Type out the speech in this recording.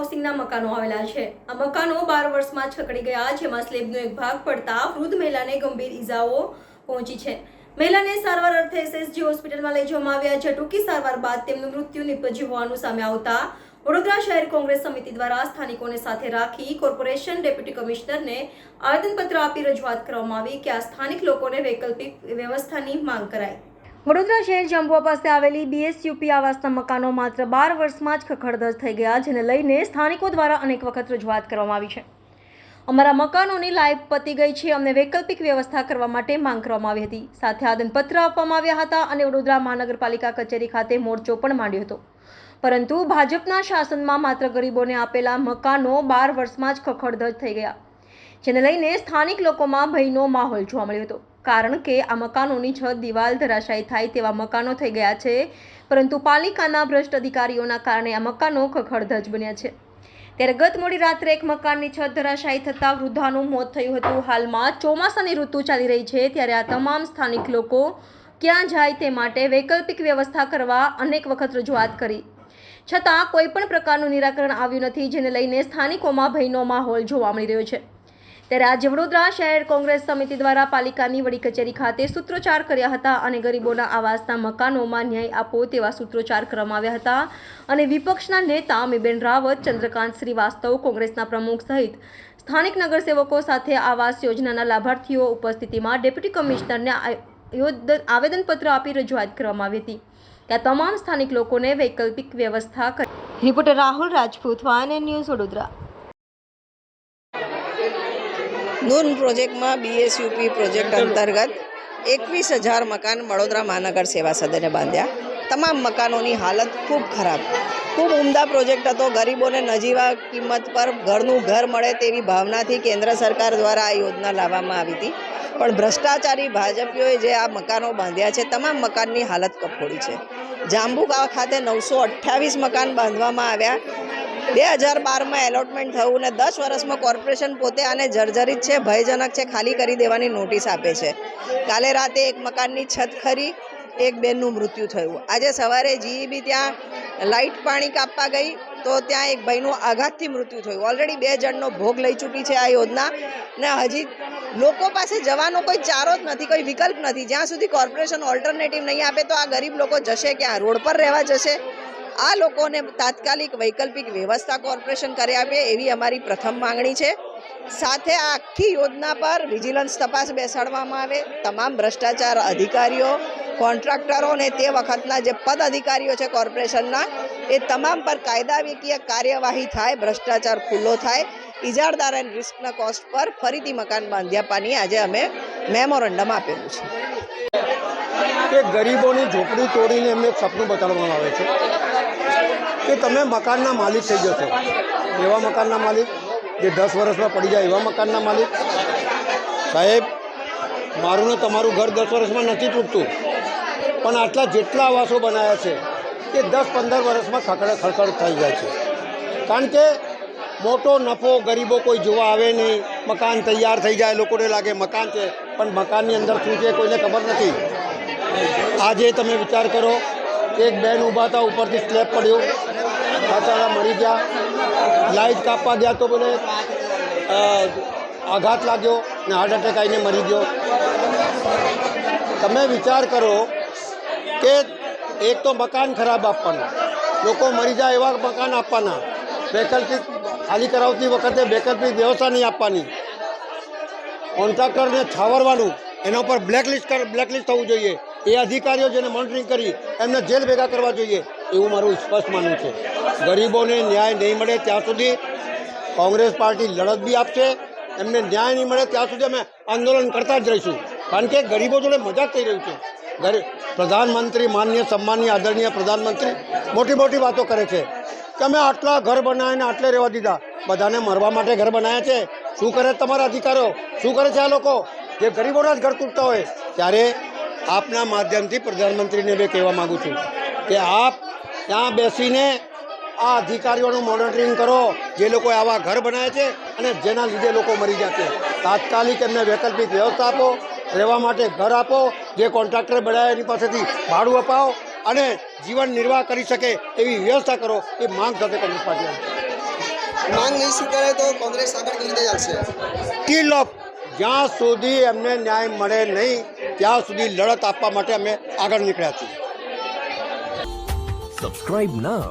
હાઉસિંગના મકાનો આવેલા છે. આ મકાનો બાર વર્ષમાં છકડી ગયા, જેમાં સ્લેબનો એક ભાગ પડતા વૃદ્ધ મહિલાને ગંભીર ઈજાઓ પહોંચી છે. મહિલાને સારવાર અર્થે એસએસજી હોસ્પિટલમાં લઈ જવામાં આવ્યા. છે ટૂંકી સારવાર બાદ તેમનું મૃત્યુ નિપજ્યું હોવાનું સામે આવતા વડોદરા શહેર કોંગ્રેસ સમિતિ દ્વારા સ્થાનિકોને સાથે રાખી કોર્પોરેશન ડેપ્યુટી કમિશનરને આવેદનપત્ર આપી રજૂઆત કરવામાં આવી કે આ સ્થાનિક લોકોને વૈકલ્પિક વ્યવસ્થાની માંગ કરાય. વડોદરા શહેર જંબુઆ પાસે આવેલી બીએસયુપી આવાસના મકાનો માત્ર બાર વર્ષમાં જ ખખડધજ થઈ ગયા, જેને લઈને સ્થાનિકો દ્વારા અનેક વખત રજૂઆત કરવામાં આવી છે. અમારા મકાનોની લાઈફ પતી ગઈ છે અમને વૈકલ્પિક વ્યવસ્થા કરવા માટે માંગ કરવામાં આવી હતી. સાથે આદનપત્ર આપવામાં આવ્યા હતા અને વડોદરા મહાનગરપાલિકા કચેરી ખાતે મોરચો પણ માંડ્યો હતો. પરંતુ ભાજપના શાસનમાં માત્ર ગરીબોને આપેલા મકાનો બાર વર્ષમાં જ ખખડધજ થઈ ગયા, જેને લઈને સ્થાનિક લોકોમાં ભયનો માહોલ જોવા મળ્યો હતો. કારણ કે આ મકાનોની છત દિવાલ ધરાશાયી થાય તેવા મકાનો થઈ ગયા છે. પરંતુ પાલિકાના ભ્રષ્ટ અધિકારીઓના કારણે આ મકાનો ખખડધજ બન્યા છે. ત્યારે ગત મોડી રાત્રે એક મકાનની છત ધરાશાયી થતાં વૃદ્ધાનું મોત થયું હતું. હાલમાં ચોમાસાની ઋતુ ચાલી રહી છે. ત્યારે આ તમામ સ્થાનિક લોકો ક્યાં જાય તે માટે વૈકલ્પિક વ્યવસ્થા કરવા અનેક વખત રજૂઆત કરી. છતાં કોઈ પણ પ્રકારનું નિરાકરણ આવ્યું નથી, જેને લઈને સ્થાનિકોમાં ભયનો માહોલ જોવા મળી રહ્યો છે. ત્યારે આજે વડોદરા શહેર કોંગ્રેસ સમિતિ દ્વારા પાલિકાની વડી કચેરી ખાતે સૂત્રોચ્ચાર કર્યા હતા અને ગરીબોના આવાસના મકાનોમાં ન્યાય આપો તેવા સૂત્રોચ્ચાર કરવામાં આવ્યા હતા. અને વિપક્ષના નેતા અમીબેન રાવત, ચંદ્રકાંત શ્રીવાસ્તવ, કોંગ્રેસના પ્રમુખ સહિત સ્થાનિક નગરસેવકો સાથે આવાસ યોજનાના લાભાર્થીઓ ઉપસ્થિતિમાં ડેપ્યુટી કમિશનરને આવેદનપત્ર આપી રજૂઆત કરવામાં આવી હતી. ત્યાં તમામ સ્થાનિક લોકોને વૈકલ્પિક વ્યવસ્થા કરી. Reporter Rahul Rajput one news Vadodara. Noon પ્રોજેક્ટમાં બીએસયુપી પ્રોજેક્ટ અંતર્ગત એકવીસ હજાર મકાન વડોદરા મહાનગર સેવા સદને બાંધ્યા. તમામ મકાનોની હાલત ખૂબ ખરાબ. ખૂબ ઉમદા પ્રોજેક્ટ હતો. ગરીબોને નજીવા કિંમત પર ઘરનું ઘર મળે તેવી ભાવનાથી કેન્દ્ર સરકાર દ્વારા આ યોજના લાવવામાં આવી હતી. પણ ભ્રષ્ટાચારી ભાજપીઓએ જે આ મકાનો બાંધ્યા છે, તમામ મકાનની હાલત કફોડી છે. જાંબુગાંવ ખાતે નવસો અઠ્ઠાવીસ મકાન બાંધવામાં આવ્યા. બે હજાર બારમાં એલોટમેન્ટ થયું ને દસ વર્ષમાં કોર્પોરેશન પોતે આને જર્જરિત છે, ભયજનક છે, ખાલી કરી દેવાની નોટિસ આપે છે. કાલે રાતે એક મકાનની છત ખરી, એક બેનનું મૃત્યુ થયું. આજે સવારે જીઈબી ત્યાં લાઇટ પાણી કાપવા ગઈ તો ત્યાં એક ભાઈનું આઘાતથી મૃત્યુ થયું. ઓલરેડી બે જણનો ભોગ લઈ ચૂકી છે આ યોજના ને હજી લોકો પાસે જવાનો કોઈ ચારો જ નથી, કોઈ વિકલ્પ નથી. જ્યાં સુધી કોર્પોરેશન ઓલ્ટરનેટિવ નહીં આપે તો આ ગરીબ લોકો જશે ક્યાં? રોડ પર રહેવા જશે? આ લોકોને તાત્કાલિક વૈકલ્પિક વ્યવસ્થા કોર્પોરેશન કરી આપે એવી અમારી પ્રથમ માંગણી છે. સાથે આ આખી યોજના પર વિજિલન્સ તપાસ બેસાડવામાં આવે. તમામ ભ્રષ્ટાચાર અધિકારીઓ, કોન્ટ્રાક્ટરો અને તે વખતના જે પદ અધિકારીઓ છે કોર્પોરેશનના, એ તમામ પર કાયદાકીય કાર્યવાહી થાય, ભ્રષ્ટાચાર ખુલ્લો થાય. ઇજારદાર એન્ડ રિસ્કના કોસ્ટ પર ફરીથી મકાન બાંધ્યાપાની આજે અમે મેમોરન્ડમ આપેલું છે. કે ગરીબોની ઝોપડી તોડીને એમને સપનું બતાડવામાં આવે છે. કે તમે મકાનના માલિક થઈ જશો. એવા મકાનના માલિક જે દસ વર્ષમાં પડી જાય એવા મકાનના માલિક. સાહેબ, મારું ને તમારું ઘર દસ વર્ષમાં નથી તૂટતું. પણ આટલા જેટલા આવાસો બનાવ્યા છે એ દસ પંદર વર્ષમાં ખકડે ખડખડ થઈ જાય છે. કારણ કે મોટો નફો ગરીબો કોઈ જોવા આવે નહીં. મકાન તૈયાર થઈ જાય, લોકોને લાગે મકાન છે, પણ મકાનની અંદર શું છે કોઈને ખબર નથી. આજે તમે વિચાર કરો, એક બેન ઊભા હતા, ઉપરથી સ્લેબ પડ્યો. પાછળ મરી ગયા. લાઇટ કાપવા ગયા તો બોલે આઘાત લાગ્યો ને હાર્ટ એટેક આવીને મરી ગયો. તમે વિચાર કરો કે એક તો મકાન ખરાબ આપવાનું. લોકો મરી જાય એવા મકાન આપવાના. વૈકલ્પિક ખાલી કરાવતી વખતે વૈકલ્પિક વ્યવસ્થા નહીં આપવાની. કોન્ટ્રાક્ટરને છાવરવાનું, એના ઉપર બ્લેકલિસ્ટ બ્લેકલિસ્ટ થવું જોઈએ. એ અધિકારીઓ જેને મોનિટરિંગ કરી, એમને જેલ ભેગા કરવા જોઈએ. એવું મારું સ્પષ્ટ માનવું છે. ગરીબોને ન્યાય નહીં મળે ત્યાં સુધી કોંગ્રેસ પાર્ટી લડત બી આપશે, એમને ન્યાય નહીં મળે ત્યાં સુધી અમે આંદોલન કરતા જ રહીશું. કારણ કે ગરીબો જોડે મજાક થઈ રહ્યું છે. પ્રધાનમંત્રી, માન્ય, સન્માનીય, આદરણીય પ્રધાનમંત્રી મોટી મોટી વાતો કરે છે. કે અમે આટલા ઘર બનાવીને આટલે રહેવા દીધા. બધાને મરવા માટે ઘર બનાવ્યા છે. શું કરે તમારા અધિકારો? શું કરે છે આ લોકો? જે ગરીબોના જ ઘર તૂટતા હોય. ત્યારે આપના માધ્યમથી પ્રધાનમંત્રીને બે કહેવા માગું છું કે આપ ત્યાં બેસીને આ અધિકારીઓનું મોનિટરિંગ કરો. જે લોકોએ આવા ઘર બનાવ્યા છે અને જેના લીધે લોકો મરી જાય છે. તાત્કાલિક એમને વૈકલ્પિક વ્યવસ્થા આપો રહેવા માટે ઘર આપો જે કોન્ટ્રાક્ટર બનાવ્યા એની પાસેથી ભાડું અપાવો અને જીવન નિર્વાહ કરી શકે એવી વ્યવસ્થા કરો એ માંગ સાથે કોંગ્રેસ પાર્ટી માંગ નહીં સ્વીકારે તો કોંગ્રેસ આગળ કેવી રીતે ચાલશે? સ્ટીલ ઓફ જ્યાં સુધી એમને ન્યાય મળે નહીં ત્યાં સુધી લડત આપવા માટે અમે આગળ નીકળ્યા છીએ. Subscribe now